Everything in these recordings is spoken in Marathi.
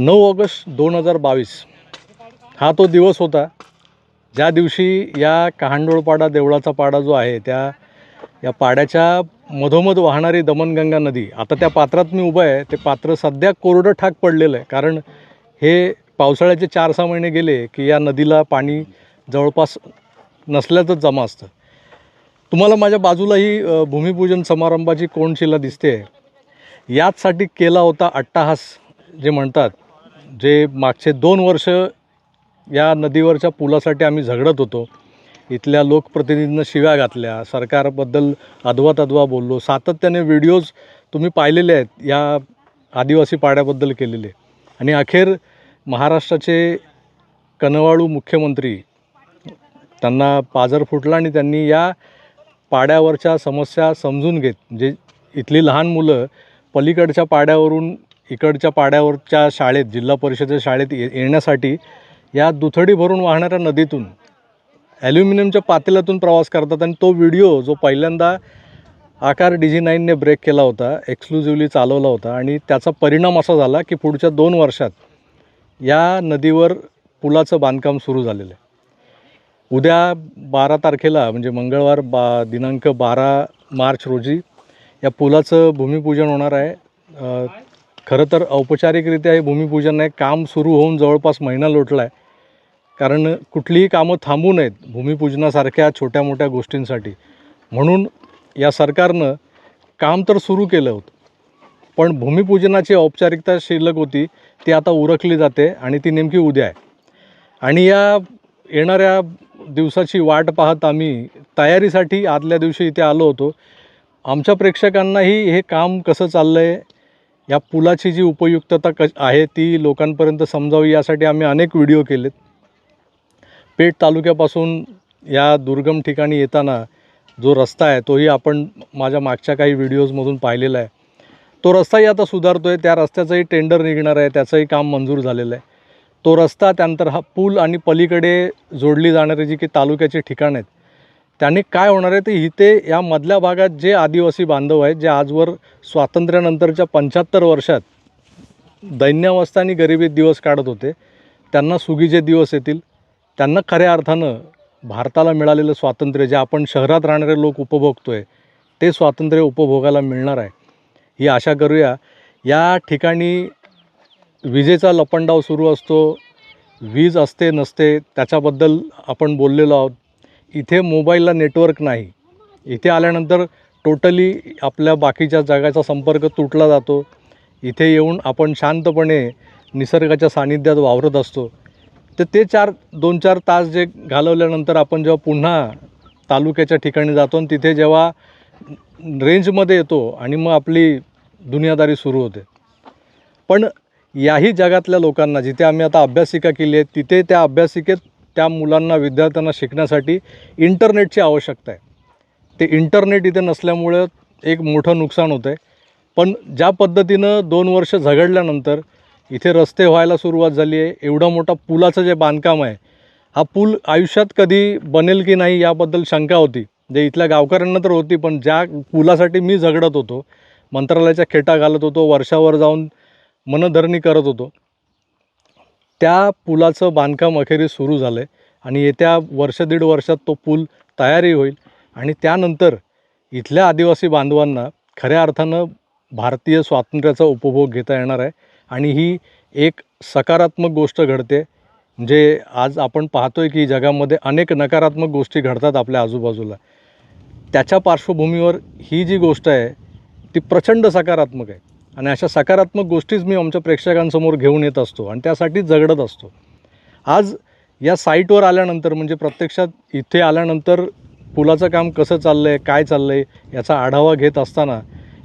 नऊ ऑगस्ट दोन हजार बावीस. हा तो दिवस होता ज्या दिवशी या कहांडोळपाडा देवळाचा पाडा जो आहे त्या या पाड्याच्या मधोमध वाहणारी दमनगंगा नदी आता त्या पात्रात मी उभं आहे ते पात्र सध्या कोरडं ठाक पडलेलं आहे कारण हे पावसाळ्याचे चार सहा महिने गेले की या नदीला पाणी जवळपास नसल्याचंच जमा असतं. तुम्हाला माझ्या बाजूलाही अ, भूमिपूजन समारंभाची कोणशिला दिसते याचसाठी केला होता अट्टाहास जे म्हणतात जे मागचे दोन वर्ष या नदीवरच्या पुलासाठी आम्ही झगडत होतो. इथल्या लोकप्रतिनिधींना शिव्या घातल्या. सरकारबद्दल अधवा तद्वा बोललो. सातत्याने व्हिडिओज तुम्ही पाहिलेले आहेत या आदिवासी पाड्याबद्दल केलेले. आणि अखेर महाराष्ट्राचे कनवाळू मुख्यमंत्री त्यांना पाजर फुटला आणि त्यांनी या पाड्यावरच्या समस्या समजून घेत म्हणजे इथली लहान मुलं पलीकडच्या पाड्यावरून इकडच्या पाड्यावरच्या शाळेत जिल्हा परिषदेच्या शाळेत ये येण्यासाठी या दुथडी भरून वाहणाऱ्या नदीतून ॲल्युमिनियमच्या पातेल्यातून प्रवास करतात आणि तो व्हिडिओ जो पहिल्यांदा आकार डी जी नाईनने ब्रेक केला होता एक्सक्लुझिव्हली चालवला होता आणि त्याचा परिणाम असा झाला की पुढच्या दोन वर्षात या नदीवर पुलाचं बांधकाम सुरू झालेलं आहे. उद्या बारा तारखेला म्हणजे मंगळवार बा दिनांक बारा मार्च रोजी या पुलाचं भूमिपूजन होणार आहे. खरं तर औपचारिकरित्या हे भूमिपूजन आहे काम सुरू होऊन जवळपास महिना लोटला आहे कारण कुठलीही कामं थांबू नयेत भूमिपूजनासारख्या छोट्या मोठ्या गोष्टींसाठी. म्हणून या सरकारनं काम तर सुरू केलं होतं. पण भूमिपूजनाची औपचारिकता शिल्लक होती ती आता उरकली जाते आणि ती नेमकी उद्या आहे. आणि या येणाऱ्या दिवसाची वाट पाहत आम्ही तयारीसाठी आदल्या दिवशी इथे आलो होतो. आमच्या प्रेक्षकांनाही हे काम कसं चाललं आहे या पुलाची जी उपयुक्तता क आहे ती लोकांपर्यंत समजावी यासाठी आम्ही अनेक व्हिडिओ केलेत. पेठ तालुक्यापासून या दुर्गम ठिकाणी येताना जो रस्ता आहे तोही आपण माझ्या मागच्या काही व्हिडिओजमधून पाहिलेला आहे. तो रस्ताही आता सुधारतो आहे त्या रस्त्याचंही टेंडर निघणार आहे त्याचंही काम मंजूर झालेलं आहे. तो रस्ता त्यानंतर हा पूल आणि पलीकडे जोडली जाणारी जी की तालुक्याची ठिकाणं आहेत त्याने काय होणार आहे ते इथे या मधल्या भागात जे आदिवासी बांधव आहेत जे आजवर स्वातंत्र्यानंतरच्या पंच्याहत्तर वर्षात दैन्यावस्था आणि गरिबीत दिवस काढत होते त्यांना सुगीचे दिवस येतील. त्यांना खऱ्या अर्थानं भारताला मिळालेलं स्वातंत्र्य जे आपण शहरात राहणारे लोक उपभोगतो आहे ते स्वातंत्र्य उपभोगायला मिळणार आहे. ही आशा करूया. या ठिकाणी विजेचा लपंडाव सुरू असतो वीज असते नसते त्याच्याबद्दल आपण बोललेलो आहोत. इथे मोबाईलला नेटवर्क नाही. इथे आल्यानंतर टोटली आपल्या बाकीच्या जगाचा संपर्क तुटला जातो. इथे येऊन आपण शांतपणे निसर्गाच्या सानिध्यात वावरत असतो. तर ते चार दोन चार तास जे घालवल्यानंतर आपण जेव्हा पुन्हा तालुक्याच्या ठिकाणी जातो आणि तिथे जेव्हा रेंजमध्ये येतो आणि मग आपली दुनियादारी सुरू होते. पण याही जगातल्या लोकांना जिथे आम्ही आता अभ्यासिका केली आहे तिथे त्या अभ्यासिकेत त्या मुलांना विद्यार्थ्यांना शिकण्यासाठी इंटरनेटची आवश्यकता आहे. ते इंटरनेट इथे नसल्यामुळं एक मोठं नुकसान होतं आहे पण ज्या पद्धतीनं दोन वर्ष झगडल्यानंतर इथे रस्ते व्हायला सुरुवात झाली आहे. एवढा मोठा पुलाचं जे बांधकाम आहे हा पूल आयुष्यात कधी बनेल की नाही याबद्दल शंका होती. जे इथल्या गावकऱ्यांना तर होती पण ज्या पुलासाठी मी झगडत होतो मंत्रालयाच्या खेटा घालत होतो वर्षावर जाऊन मनधरणी करत होतो. त्या पुलाचं बांधकाम अखेरीस सुरू झालं आहे आणि येत्या वर्ष दीड वर्षात तो पूल तयारही होईल. आणि त्यानंतर इथल्या आदिवासी बांधवांना खऱ्या अर्थानं भारतीय स्वातंत्र्याचा उपभोग घेता येणार आहे. आणि ही एक सकारात्मक गोष्ट घडते म्हणजे आज आपण पाहतोय की जगामध्ये अनेक नकारात्मक गोष्टी घडतात आपल्या आजूबाजूला. त्याच्या पार्श्वभूमीवर ही जी गोष्ट आहे ती प्रचंड सकारात्मक आहे. आणि अशा सकारात्मक गोष्टीच मी आमच्या प्रेक्षकांसमोर घेऊन येत असतो आणि त्यासाठी झगडत असतो. आज या साईटवर आल्यानंतर म्हणजे प्रत्यक्षात इथे आल्यानंतर पुलाचं काम कसं चाललं आहे काय चाललं आहे याचा आढावा घेत असताना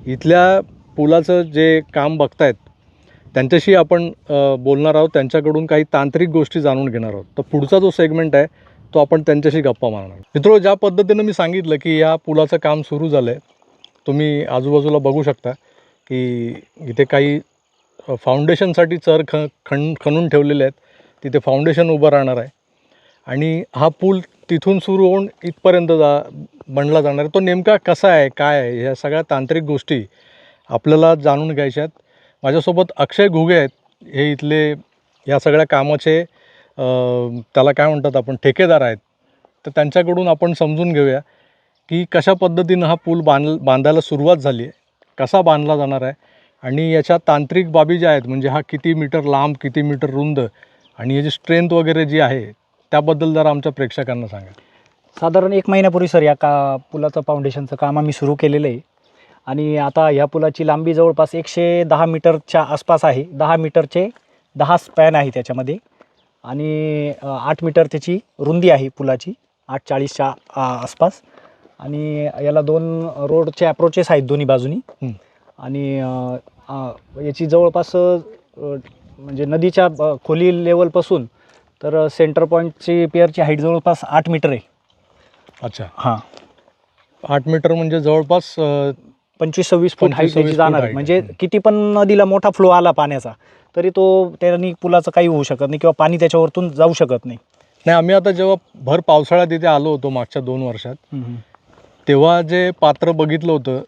इथल्या पुलाचं जे काम बघतायत त्यांच्याशी आपण बोलणार आहोत. त्यांच्याकडून काही तांत्रिक गोष्टी जाणून घेणार आहोत. तर पुढचा जो सेगमेंट आहे तो आपण त्यांच्याशी गप्पा मारणार मित्रो ज्या पद्धतीनं मी सांगितलं की या पुलाचं काम सुरू झालं आहे तुम्ही आजूबाजूला बघू शकता. की इथे काही फाउंडेशनसाठी चर ख खण खणून ठेवलेले आहेत. तिथे फाउंडेशन उभं राहणार आहे. आणि हा पूल तिथून सुरू होऊन इथपर्यंत जा बनला जाणार आहे. तो नेमका कसा आहे काय आहे ह्या सगळ्या तांत्रिक गोष्टी आपल्याला जाणून घ्यायच्या आहेत. माझ्यासोबत अक्षय घुगे आहेत. हे इथले या सगळ्या कामाचे त्याला काय म्हणतात आपण ठेकेदार आहेत. तर त्यांच्याकडून आपण समजून घेऊया की कशा पद्धतीनं हा पूल बांध बांधायला सुरुवात झाली आहे. कसा बांधला जाणार आहे? आणि याच्या तांत्रिक बाबी ज्या आहेत म्हणजे हा किती मीटर लांब किती मीटर रुंद आणि याची स्ट्रेंथ वगैरे जी आहे त्याबद्दल जरा आमच्या प्रेक्षकांना सांगा. साधारण एक महिन्यापूर्वी सर या का पुलाचं फाउंडेशनचं काम आम्ही सुरू केलेलं आहे. आणि आता ह्या पुलाची लांबी जवळपास एकशे दहा मीटरच्या आसपास आहे. दहा मीटरचे दहा स्पॅन आहे त्याच्यामध्ये. आणि आठ मीटर त्याची रुंदी आहे पुलाची आठ चाळीसच्या आसपास. आणि याला दोन रोडचे अप्रोचेस आहेत दोन्ही बाजूनी. आणि याची जवळपास म्हणजे नदीच्या खोली लेवलपासून तर सेंटर पॉईंटची पिअरची हाईट जवळपास आठ मीटर आहे. अच्छा. हां. आठ मीटर म्हणजे जवळपास पंचवीस सव्वीस फूट 25 हाईट त्याची 26 जाणार. म्हणजे. किती पण नदीला मोठा फ्लो आला पाण्याचा तरी तो त्यांनी पुलाचं काही होऊ शकत नाही किंवा पाणी त्याच्यावरतून जाऊ शकत नाही. नाही आम्ही आता जेव्हा भर पावसाळ्यात इथे आलो होतो मागच्या दोन वर्षात तेव्हा जे पात्र बघितलं होतं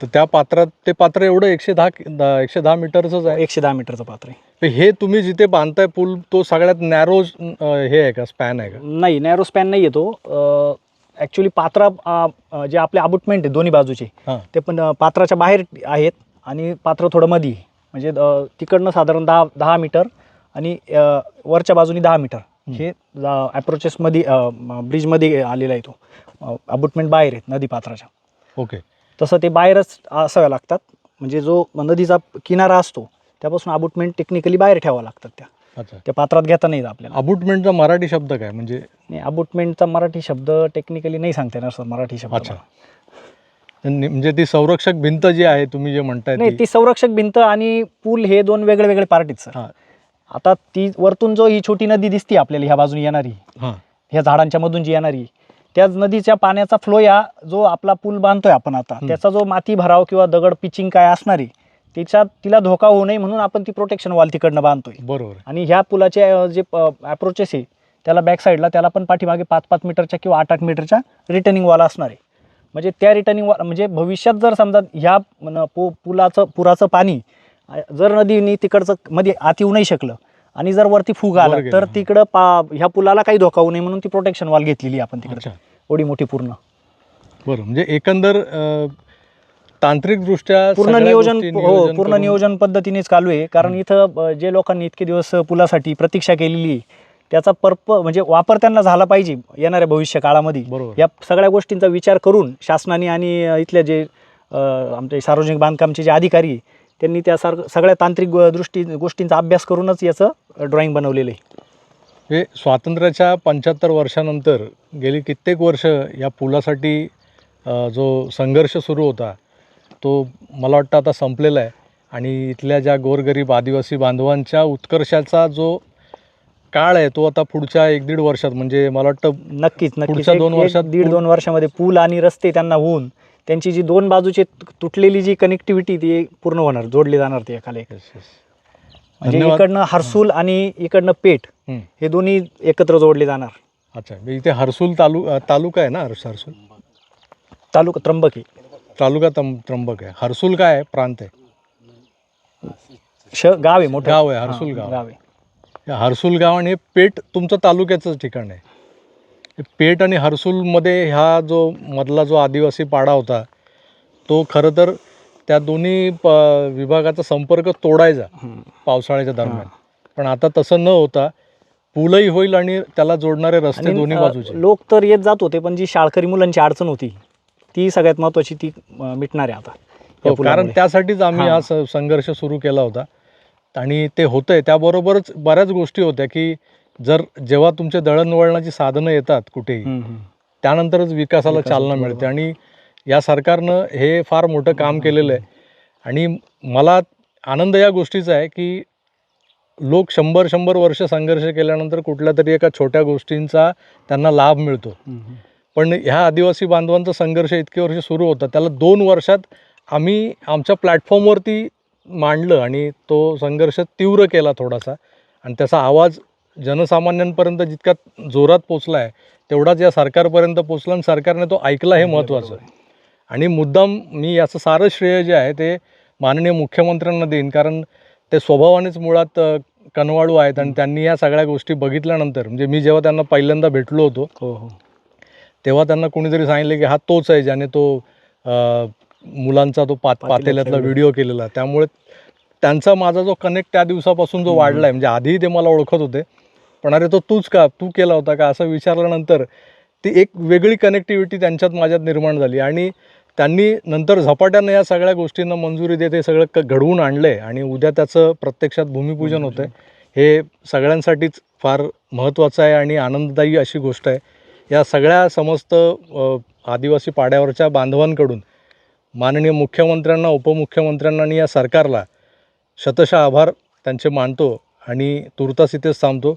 तर त्या पात्रात ते पात्र एवढं एकशे दहा एकशे दहा मीटरचंच आहे? एकशे दहा मीटरचं पात्र आहे. तर हे तुम्ही जिथे बांधताय पूल तो सगळ्यात नॅरो हे आहे का? स्पॅन आहे का? नाही नॅरो स्पॅन नाही येतो ॲक्च्युली पात्रा अ, जे आपले अबुटमेंट आहे दोन्ही बाजूचे हां. ते पण अ, पात्राच्या बाहेर आहेत आणि पात्र थोडं मध्ये आहे. म्हणजे अ, तिकडनं साधारण दहा दहा मीटर आणि अ, वरच्या बाजूने दहा मीटर. हे ॲप्रोचेसमध्ये ब्रिजमध्ये आलेला आहे तो. अबुटमेंट बाहेर आहेत नदी पात्राच्या. ओके. तसं ते बाहेरच असाव्या लागतात. म्हणजे जो नदीचा किनारा असतो त्यापासून अबुटमेंट टेक्निकली बाहेर ठेवावं लागतात त्या. अच्छा. त्या पात्रात घेता नाही आपल्याला. अबुटमेंटचा मराठी शब्द काय? म्हणजे नाही अबुटमेंटचा मराठी शब्द टेक्निकली नाही सांगता येणार सर मराठी शब्द. अच्छा. म्हणजे ती संरक्षक भिंत जी आहे तुम्ही जे म्हणताय नाही ती- संरक्षक भिंत आणि पूल हे दोन वेगळे वेगळे पार्ट आहेत सर. आता ती वरतून जो ही छोटी नदी दिसते आपल्याला ह्या बाजूने येणारी ह्या झाडांच्या मधून जी येणारी त्याच नदीच्या पाण्याचा फ्लो या जो आपला पूल बांधतोय आपण आता. त्याचा जो माती भराव किंवा दगड पिचिंग काय असणार आहे त्याच्यात तिला धोका होऊ नये म्हणून आपण ती प्रोटेक्शन वॉल तिकडनं बांधतोय बरोबर. आणि ह्या पुलाचे जे अप्रोचेस आहे त्याला बॅक साईडला त्याला पण पाठीमागे पाच पाच मीटरच्या किंवा आठ आठ मीटरच्या रिटर्निंग वॉल असणार आहे म्हणजे त्या रिटर्निंग वॉल म्हणजे भविष्यात जर समजा ह्या पु पुलाचं पुराचं पाणी जर नदीने तिकडचं मध्ये आत येऊ नाही शकलं आणि जर वरती फुग आला तर. तिकडं पा ह्या पुलाला काही धोका होऊ नये म्हणून ती प्रोटेक्शन वॉल घेतलेली आहे आपण तिकडे अच्छा एवढी मोठी पूर्ण. बरं म्हणजे एकंदर तांत्रिकदृष्ट्या पूर्ण नियोजन हो पूर्ण नियोजन पद्धतीने चालू आहे. कारण इथं जे लोकांनी इतके दिवस पुलासाठी प्रतीक्षा केलेली त्याचा पर्प म्हणजे वापर त्यांना झाला पाहिजे येणाऱ्या भविष्य काळामध्ये. बरोबर. या सगळ्या गोष्टींचा विचार करून शासनाने आणि इथल्या जे आमचे सार्वजनिक बांधकामचे जे अधिकारी त्यांनी त्या सार सगळ्या तांत्रिक दृष्टी गोष्टींचा अभ्यास करूनच याचं ड्रॉइंग बनवलेलं आहे. हे स्वातंत्र्याच्या पंच्याहत्तर वर्षानंतर गेली कित्येक वर्ष या पुलासाठी जो संघर्ष सुरू होता तो मला वाटतं आता संपलेला आहे. आणि इथल्या ज्या गोरगरीब आदिवासी बांधवांच्या उत्कर्षाचा जो काळ आहे तो आता पुढच्या एक दीड वर्षात म्हणजे मला वाटतं नक्कीच पुढच्या दोन वर्षात दीड दोन वर्षामध्ये पूल आणि रस्ते त्यांना होऊन त्यांची जी दोन बाजूची तुटलेली जी कनेक्टिव्हिटी ती पूर्ण होणार जोडली जाणार ती yes. म्हणजे धन्यवाद. इकडनं हर्सूल आणि इकडनं पेठ हं. हे दोन्ही एकत्र जोडले जाणार. अच्छा म्हणजे इथे हर्सूल तालु अ, तालुका आहे ना हर्स हर्सूल? तालुका त्र्यंबके तालुका तम त्र्यंबक आहे. हर्सूल काय आहे? प्रांत आहे. श गाव आहे मोठं. गाव आहे, हर्सूल हां, गाव. गाव आहे. हर्सूल गाव आणि हे पेठ तुमचं तालुक्याचंच ठिकाण आहे. हे पेठ आणि हर्सूलमध्ये ह्या जो मधला जो आदिवासी पाडा होता तो खरं तर त्या दोन्ही प विभागाचा संपर्क तोडायचा. पावसाळ्याच्या दरम्यान पण आता तसं न होता पूलही होईल आणि त्याला जोडणारे रस्ते आणि दोन्ही अ, बाजूचे लोक तर येत जात होते पण जी शाळकरी मुलांची अडचण होती ती सगळ्यात महत्वाची ती अ, मिटणार आहे आता या हो, कारण पुलामुळे. त्यासाठीच आम्ही हां. हा स- संघर्ष सुरू केला होता आणि ते होतंय त्याबरोबरच बऱ्याच गोष्टी होत्या की जर जेव्हा तुमचे दळणवळणाची साधनं येतात कुठेही. त्यानंतरच विकासाला विकास चालना मिळते. आणि या सरकारनं हे फार मोठं काम केलेलं आहे. आणि मला आनंद या गोष्टीचा आहे की लोक शंभर शंभर वर्ष संघर्ष केल्यानंतर कुठल्या तरी एका छोट्या गोष्टींचा त्यांना लाभ मिळतो. पण ह्या आदिवासी बांधवांचा संघर्ष इतके वर्ष सुरू होता त्याला दोन वर्षात आम्ही आमच्या प्लॅटफॉर्मवरती मांडलं आणि तो संघर्ष तीव्र केला थोडासा. आणि त्याचा आवाज जनसामान्यांपर्यंत जितका जोरात पोचला आहे तेवढाच या सरकारपर्यंत पोचला आणि सरकारने तो ऐकला हे महत्त्वाचं. आहे आणि मुद्दाम मी याचं सारं श्रेय जे आहे ते माननीय मुख्यमंत्र्यांना देईन. कारण ते स्वभावानेच मुळात कनवाळू आहेत आणि त्यांनी या सगळ्या गोष्टी बघितल्यानंतर म्हणजे मी जेव्हा त्यांना पहिल्यांदा भेटलो होतो हो हो. तेव्हा त्यांना कोणीतरी सांगितलं की हा तोच आहे ज्याने तो मुलांचा तो पात पातेल्यातला व्हिडिओ. केलेला. त्यामुळे त्यांचा माझा जो कनेक्ट त्या दिवसापासून जो. वाढला आहे म्हणजे आधीही ते मला ओळखत होते पण अरे तो तूच का तू केला होता का असं विचारल्यानंतर ती एक वेगळी कनेक्टिव्हिटी त्यांच्यात माझ्यात निर्माण झाली. आणि त्यांनी नंतर झपाट्यानं या सगळ्या गोष्टींना मंजुरी देत हे सगळं क घडवून आणलं आहे आणि उद्या त्याचं प्रत्यक्षात भूमिपूजन होतं आहे हे सगळ्यांसाठीच फार महत्त्वाचं आहे आणि आनंददायी अशी गोष्ट आहे. या सगळ्या समस्त आदिवासी पाड्यावरच्या बांधवांकडून माननीय मुख्यमंत्र्यांना उपमुख्यमंत्र्यांना आणि या सरकारला शतशः आभार त्यांचे मानतो आणि तुर्तास इथेच थांबतो.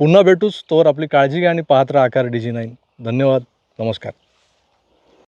पुन्हा भेटूच तोवर आपली काळजी घ्या आणि पाहत राहा आकार डी जी नाईन. धन्यवाद. नमस्कार.